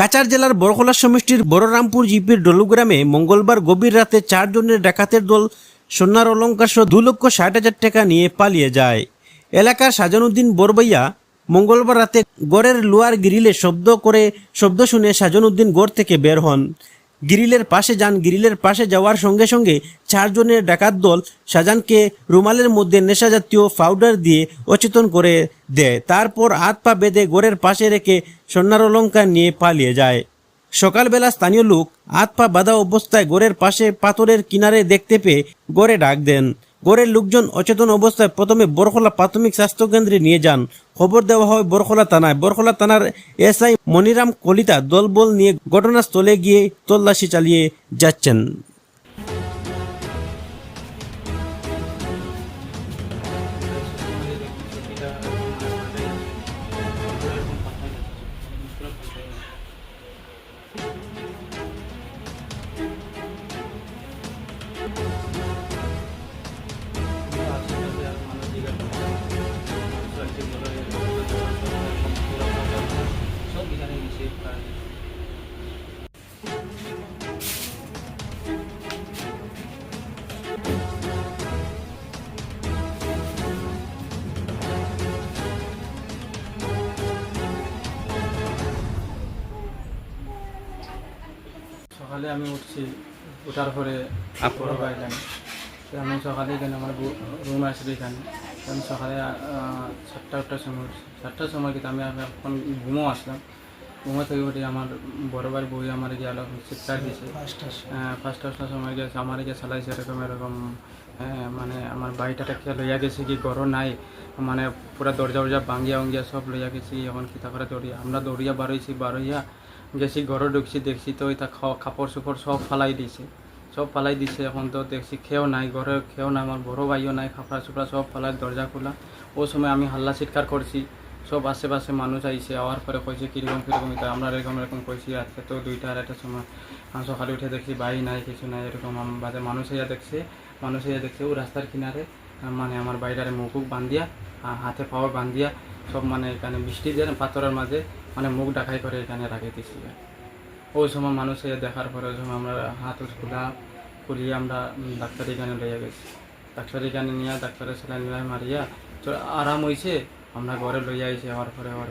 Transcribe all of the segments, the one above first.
কাচার জেলার বড়খোলা সমষ্টির বড়রামপুর জিপির ডলুগ্রামে মঙ্গলবার গভীর রাতে চারজনের ডাকাতের দল সোনার অলঙ্কার সহ দু লক্ষ ষাট হাজার টাকা নিয়ে পালিয়ে যায়। এলাকার সাজানুদ্দিন বরবাইয়া মঙ্গলবার রাতে গড়ের লোয়ার গ্রিলে শব্দ করে, শব্দ শুনে সাজানুদ্দিন গড় থেকে বের হন। গ্রিলের পাশে যান। গ্রিলের পাশে যাওয়ার সঙ্গে সঙ্গে চারজনের ডাকাত দল শাহজাহানকে রুমালের মধ্যে নেশা জাতীয় পাউডার দিয়ে অচেতন করে দেয়। তারপর হাত পা বেঁধে গোড়ের পাশে রেখে সন্ন্যার অলঙ্কার নিয়ে পালিয়ে যায়। সকালবেলা স্থানীয় লোক হাত পা বাঁধা অবস্থায় গোড়ের পাশে পাথরের কিনারে দেখতে পেয়ে গড়ে ডাক দেন। গড়ের লোকজন অচেতন অবস্থায় প্রথমে বরখোলা প্রাথমিক স্বাস্থ্য কেন্দ্রে নিয়ে যান। খবর দেওয়া হয় বরখোলা থানায়। বরখোলা থানার এসআই মনিরাম কলিতা দলবল নিয়ে ঘটনাস্থলে গিয়ে তল্লাশি চালিয়ে যাচ্ছেন। সকালে আমি উঠছি ওঠার পরে বড় ভাই এখানে। আমি সকালে এখানে আমার রুম আসলে এখানে। আমি সকালে সাতটা আটটার সময় উঠছি। সাতটার সময় কিন্তু আমি এখন ঘুমো আসলাম। ঘুমো থেকে উঠে আমার বড় ভাই বই আমার গিয়ে আলো চিৎকার দিয়েছে ফার্স্ট ফার্স্টার সময়। গেছে আমার গিয়ে চালাইছে এরকম এরকম হ্যাঁ, মানে আমার বাড়িটাটা খেয়ে লইয়া গেছে কি ঘরও নাই। মানে পুরা দরজা উরজা ভাঙ্গিয়া উঙ্গিয়া সব লইয়া গেছি এখন কিতা করে দৌড়িয়া। আমরা দৌড়িয়া বারোইছি বারোইয়া গেছি ঘরে ঢুকছি দেখছি তো এটা কাপড় চোপড় সব ফালাই দিছে। সব ফালাই দিছে, এখন তো দেখছি খেয়েও নাই ঘরে খেয়েও নাই আমার বড় ভাইও নাই কাপড়া চোপড়া সব ফালাই দরজা খোলা। ও সময় আমি হাল্লা চিৎকার করছি সব আশেপাশে মানুষ আইছে আওয়ার পরে কইছে কীরকম কীরকম এটা আমরা এরকম এরকম কইছি আজকে তো দুইটা আড়াইটার সময় সকালে উঠে দেখছি বাড়ি নাই, কিছু নাই এরকম বাদে মানুষ ইয়া দেখছে মানুষ ইয়া দেখছে, ও রাস্তার কিনারে মানে আমার বাড়িটারে মুখ বান্ধিয়া হাতে পাওয়া বান্ধিয়া সব মানে এখানে বৃষ্টি দিয়ে পাথরের মাঝে মানে মুখ ডাকাই করে এখানে রাখিতেছিল ওই সময় মানুষ দেখার পরে ওই সময় আমরা হাত খোলা খুলিয়ে আমরা ডাক্তারি কানে লইয়া গেছি। ডাক্তারি এখানে নিয়ে, ডাক্তারের স্যালাইন মারিয়া তো আরাম হয়েছে আমরা ঘরে লইয়া আইছি আমার পরে পরে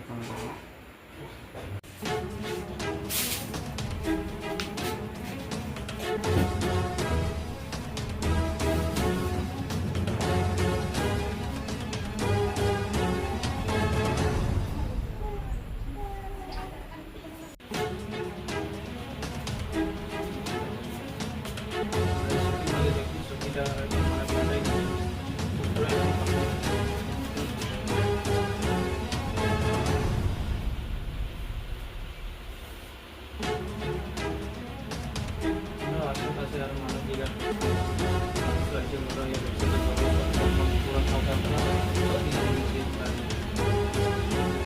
আশেপাশে আর মানুষ জিজ্ঞাসা পুরা খাওয়া